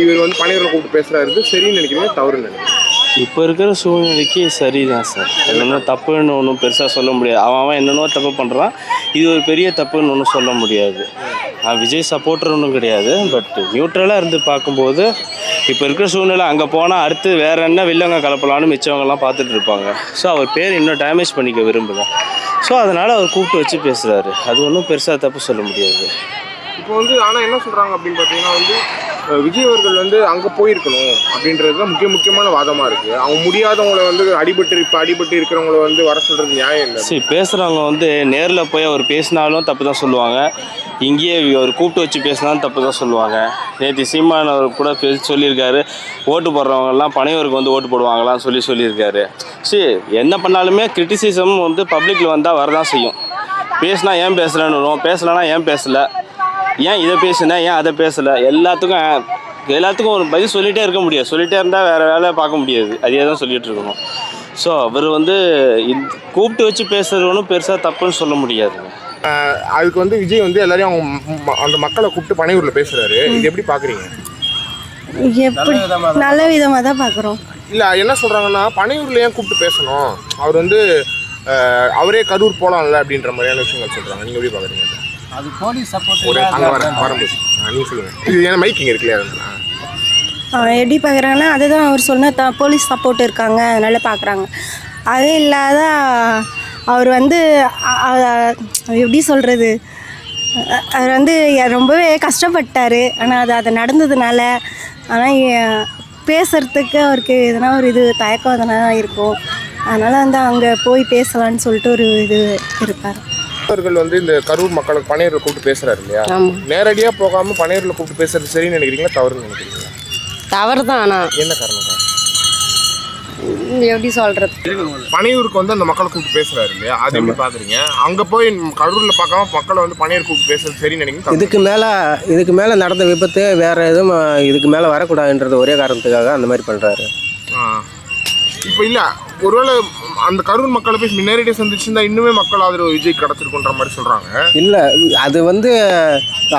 இவர் வந்து பணியரில் கூப்பிட்டு பேசுறாரு. சரின்னு நினைக்கிறீங்க தவறுன்னு நினைக்கிறீங்க இப்போ இருக்கிற சூழ்நிலைக்கு சரிதான் சார். என்னென்ன தப்புன்னு ஒன்றும் பெருசாக சொல்ல முடியாது. அவன் அவன் என்னென்னோ தப்பு பண்ணுறான் இது ஒரு பெரிய தப்புன்னு ஒன்றும் சொல்ல முடியாது. நான் விஜய் சப்போர்ட்டர் ஒன்றும் கிடையாது. பட் நியூட்ரலாக இருந்து பார்க்கும்போது இப்போ இருக்கிற சூழ்நிலை அங்கே போனால் அடுத்து வேற என்ன வில்லங்க கலப்பலான்னு மிச்சவங்கலாம் பார்த்துட்டு இருப்பாங்க. ஸோ அவர் பேர் இன்னும் டேமேஜ் பண்ணிக்க விரும்பல. ஸோ அதனால் அவர் கூப்பிட்டு வச்சு பேசுகிறாரு அது ஒன்றும் பெருசாக தப்பு சொல்ல முடியாது. இப்போ வந்து ஆனால் என்ன சொல்றாங்க அப்படின்னு பார்த்தீங்கன்னா வந்து விஜய் அவர்கள் வந்து அங்கே போயிருக்கணும் அப்படின்றது தான் முக்கிய முக்கியமான வாதமாக இருக்குது அவங்க முடியாதவங்களை வந்து அடிபட்டு இப்போ அடிபட்டு இருக்கிறவங்கள வந்து வர சொல்கிறது நியாயம் இல்லை. சரி பேசுகிறவங்க வந்து நேரில் போய் அவர் பேசினாலும் தப்பு தான் சொல்லுவாங்க. இங்கேயே அவர் கூப்பிட்டு வச்சு பேசினாலும் தப்பு தான் சொல்லுவாங்க. நேற்று சீமான் அவர் கூட பேசி சொல்லியிருக்காரு ஓட்டு போடுறவங்கலாம் பனைவருக்கு வந்து ஓட்டு போடுவாங்களான்னு சொல்லி சொல்லியிருக்காரு. சரி என்ன பண்ணாலுமே கிரிட்டிசிசம் வந்து பப்ளிக்கில் வந்தால் வரதான் செய்யும். பேசினா ஏன் பேசலன்னு வரும் பேசலைன்னா ஏன் பேசலை? ஏன் இதை பேசுனேன் ஏன் அதை பேசலை? எல்லாத்துக்கும் எல்லாத்துக்கும் ஒரு பதில் சொல்லிகிட்டே இருக்க முடியாது. சொல்லிகிட்டே இருந்தால் வேறு வேலை பார்க்க முடியாது. அதே தான் சொல்லிகிட்டு இருக்கணும். ஸோ அவர் வந்து கூப்பிட்டு வச்சு ஒன்றும் பெருசாக தப்புன்னு சொல்ல முடியாதுங்க அஹ், அதுக்கு வந்து விஜய் வந்து எல்லாரையும் அவங்க அந்த மக்களை கூப்பிட்டு பனையூரில் பேசுறாரு. இது எப்படி பார்க்குறீங்க எப்படி? நல்ல விதமாக தான் பார்க்குறோம் இல்லை என்ன சொல்கிறாங்கன்னா பனையூரில் ஏன் கூப்பிட்டு பேசணும்? அவர் வந்து அவரே கரூர் போகலாம்ல அப்படின்ற மாதிரியான விஷயங்கள் சொல்கிறாங்க நீங்கள் எப்படி பார்க்குறீங்க அது போலீஸ் சப்போர்ட் ஒரு அங்கே வர வரும்போது நீங்கள் சொல்லுங்கள் இது ஏன்னா மைக்கிங் இருக்கு இல்லையா அதனால. அவன் எப்படி பார்க்குறாங்கன்னா அதுதான் அவர் சொன்ன த போலீஸ் சப்போர்ட் இருக்காங்க அதனால பார்க்குறாங்க அது இல்லாத அவர் வந்து எப்படி சொல்கிறது அவர் வந்து ரொம்பவே கஷ்டப்பட்டார். ஆனால் அது அது நடந்ததுனால ஆனால் பேசுகிறதுக்கு அவருக்கு எதனா ஒரு இது தயக்கம் எதனா இருக்கும். அதனால் வந்து அங்கே போய் பேசலான்னு சொல்லிட்டு ஒரு இது இருப்பார் அவர்கள் வந்து இந்த கரூர் மக்களுக்கு பனையூரில் கூப்பிட்டு பேசுறாரு இல்லையா? நேரடியாக போகாமல் பனையூரில் கூப்பிட்டு பேசுறது சரின்னு நினைக்கிறீங்களா தவறுன்னு நினைக்கிறீங்களா? தவறு தான் ஆனால் என்ன காரணம்? எப்படி சொல்கிறது பனையூருக்கு வந்து அந்த மக்களை கூப்பிட்டு பேசுறாரு இல்லையா? அது எப்படி பாக்குறீங்க? அங்க போய் கரூர்ல பார்க்காம மக்களை வந்து பனையூர் கூப்பிட்டு பேசுறது சரின்னு நினைக்கிறீங்க இதுக்கு மேலே இதுக்கு மேலே நடந்த விபத்து வேறு எதுவும் இதுக்கு மேலே வரக்கூடாதுன்றது ஒரே காரணத்துக்காக அந்த மாதிரி பண்ணுறாரு இப்போ இல்ல ஒருவேளை அந்த கரூர் மக்களை போய் நேரடியாக சந்திச்சிருந்தா இன்னுமே மக்கள் ஆதரவு விஜய் கிடைச்சிருக்குன்ற மாதிரி சொல்றாங்க. இல்லை அது வந்து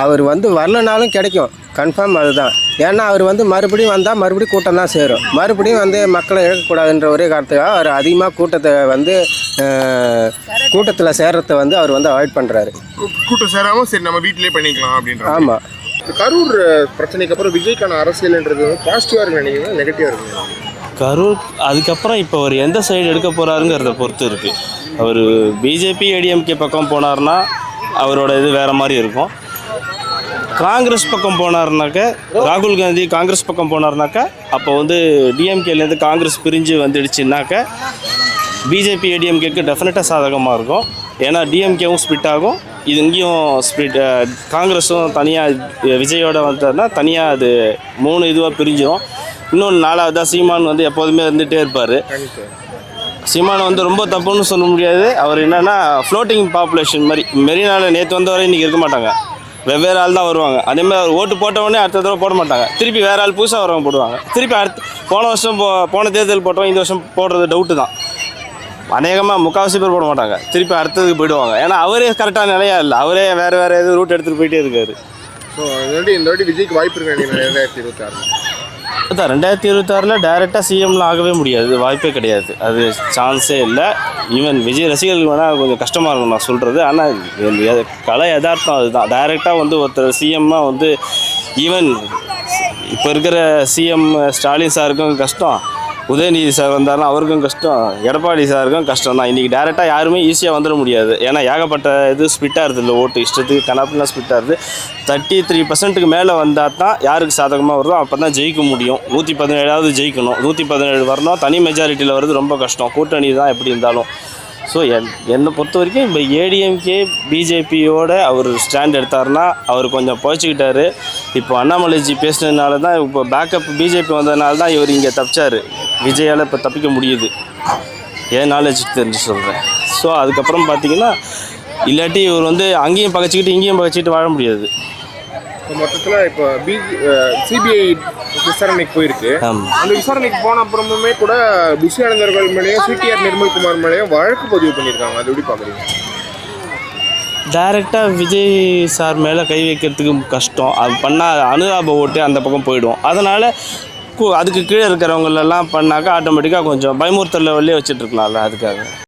அவர் வந்து வரலனாலும் கிடைக்கும். கன்ஃபார்ம் அதுதான். ஏன்னா அவர் வந்து மறுபடியும் வந்தால் மறுபடியும் கூட்டம் தான் சேரும். மறுபடியும் வந்து மக்களை இழக்கக்கூடாதுன்ற ஒரே காரணத்துக்காக அவர் அதிகமாக கூட்டத்தை வந்து கூட்டத்தில் சேர்றதை வந்து அவர் வந்து அவாய்ட் பண்ணுறாரு கூ- கூட்டம் சேராம சரி நம்ம வீட்டிலேயே பண்ணிக்கலாம் அப்படின்ற. ஆமாம் கரூர் பிரச்சனைக்கு அப்புறம் விஜய்க்கான அரசியல்ன்றது வந்து பாசிட்டிவா இருக்கு நினைக்கிறீங்க நெகட்டிவா இருக்கு கரூர் அதுக்கப்புறம் இப்போ அவர் எந்த சைடு எடுக்க போகிறாருங்கிறத பொறுத்து இருக்குது அவர் பிஜேபி ஏடிஎம்கே பக்கம் போனார்னா அவரோட இது வேறு மாதிரி இருக்கும். காங்கிரஸ் பக்கம் போனார்னாக்க ராகுல் காந்தி காங்கிரஸ் பக்கம் போனார்னாக்கா அப்போ வந்து டிஎம்கேலேருந்து காங்கிரஸ் பிரிஞ்சு வந்துடுச்சுனாக்க பிஜேபி ஏடிஎம்கேக்கு டெஃபினட்டாக சாதகமாக இருக்கும். ஏன்னா டிஎம்கேவும் ஸ்பிட் ஆகும். இது இங்கேயும் ஸ்பிட் காங்கிரஸும் தனியாக விஜயோட வந்தார்னா தனியாக அது மூணு இதுவாக பிரிஞ்சிடும் இன்னொன்று நாலாவதாக சீமான் வந்து எப்போதுமே இருந்துகிட்டே இருப்பார். சீமான் வந்து ரொம்ப தப்புன்னு சொல்ல முடியாது. அவர் என்னென்னா ஃப்ளோட்டிங் பாப்புலேஷன் மாதிரி. மெரினாவில் நேற்று வந்தவரை இன்றைக்கி இருக்க மாட்டாங்க. வெவ்வேறு ஆள் தான் வருவாங்க. அதே மாதிரி அவர் ஓட்டு போட்ட உடனே அடுத்த தடவை போட மாட்டாங்க. திருப்பி வேறு ஆள் புதுசாக வரவங்க போடுவாங்க. திருப்பி அடுத்து போன வருஷம் போ போன தேர்தல் போட்டோம் இந்த வருஷம் போடுறது டவுட்டு தான். அநேகமாக முக்கால்வாசி பேர் போட மாட்டாங்க. திருப்பி அடுத்ததுக்கு போயிடுவாங்க. ஏன்னா அவரே கரெக்டான நிலையா இல்லை. அவரே வேறு வேறு எதுவும் ரூட் எடுத்துகிட்டு போயிட்டே இருக்காரு. ஸோ இந்த வாட்டி விஜய்க்கு வாய்ப்பு இருக்கு ரெண்டாயிரத்தி இருபத்தி ஆறு அதான் ரெண்டாயிரத்தி இருபத்தாறில் டேரெக்டாக சிஎம்ல ஆகவே முடியாது. வாய்ப்பே கிடையாது. அது சான்ஸே இல்லை. ஈவன் விஜய் ரசிகர்கள் வேணால் கொஞ்சம் கஷ்டமாக இருக்கும் நான் சொல்கிறது ஆனால் கலை யதார்த்தம் அதுதான். டைரெக்டாக வந்து ஒருத்தர் சிஎம்மாக வந்து ஈவன் இப்போ இருக்கிற சிஎம் ஸ்டாலின் சாருக்கும் கஷ்டம். உதயநிதி சார் வந்தாருன்னா அவருக்கும் கஷ்டம் எடப்பாடி சாருக்கும் கஷ்டம் தான். இன்றைக்கி டேரெக்டாக யாருமே ஈஸியாக வந்துட முடியாது. ஏன்னா ஏகப்பட்ட இது ஸ்பிட்டாக இருக்குது இல்லை ஓட்டு. இஷ்டத்துக்கு கணப்புலாம் ஸ்பிட்டாக இருக்குது தேர்ட்டி த்ரீ பர்சன்ட்டுக்கு மேலே வந்தால் தான் யாருக்கு சாதகமாக வருதோ அப்போ தான் ஜெயிக்க முடியும். நூற்றி பதினேழாவது ஜெயிக்கணும். நூற்றி பதினேழு வரணும். தனி மெஜாரிட்டியில் வர்றது ரொம்ப கஷ்டம். கூட்டணி தான் எப்படி இருந்தாலும். ஸோ என் என்னை பொறுத்த வரைக்கும் இப்போ ஏடிஎம்கே பிஜேபியோட அவர் ஸ்டாண்ட் எடுத்தாருன்னா அவர் கொஞ்சம் புழைச்சிக்கிட்டாரு. இப்போ அண்ணாமலைஜி பேசினதுனால தான் இப்போ பேக்கப் பிஜேபி வந்ததுனால தான் இவர் இங்கே தப்பிச்சார். விஜயால் இப்போ தப்பிக்க முடியுது. என் நாலேஜ் தெரிஞ்சு சொல்கிறேன் ஸோ அதுக்கப்புறம் பார்த்தீங்கன்னா இல்லாட்டி இவர் வந்து அங்கேயும் பகைச்சிக்கிட்டு இங்கேயும் பகைச்சிக்கிட்டு வாழ முடியாது. மொத்தத்தில் இப்போ பிஜி சிபிஐ விசாரணைக்கு போயிருக்கு. அந்த விசாரணைக்கு போன அப்புறமுமே கூட புஷியானந்தர்கள் மேலேயும் சிடிஆர் நிர்மல்குமார் மேலேயும் வழக்கு பதிவு பண்ணியிருக்காங்க. அது எப்படி பார்க்குறீங்க டைரெக்டாக விஜய் சார் மேலே கை வைக்கிறதுக்கு கஷ்டம். அது பண்ணால் அனுதாப ஓட்டு அந்த பக்கம் போயிடும் அதனால் அதுக்கு கீழே இருக்கிறவங்களெல்லாம் பண்ணாக்கா ஆட்டோமேட்டிக்காக கொஞ்சம் பயமுறுத்தல் லெவல்லே வச்சுட்டு இருக்கலாம்ல அதுக்காக.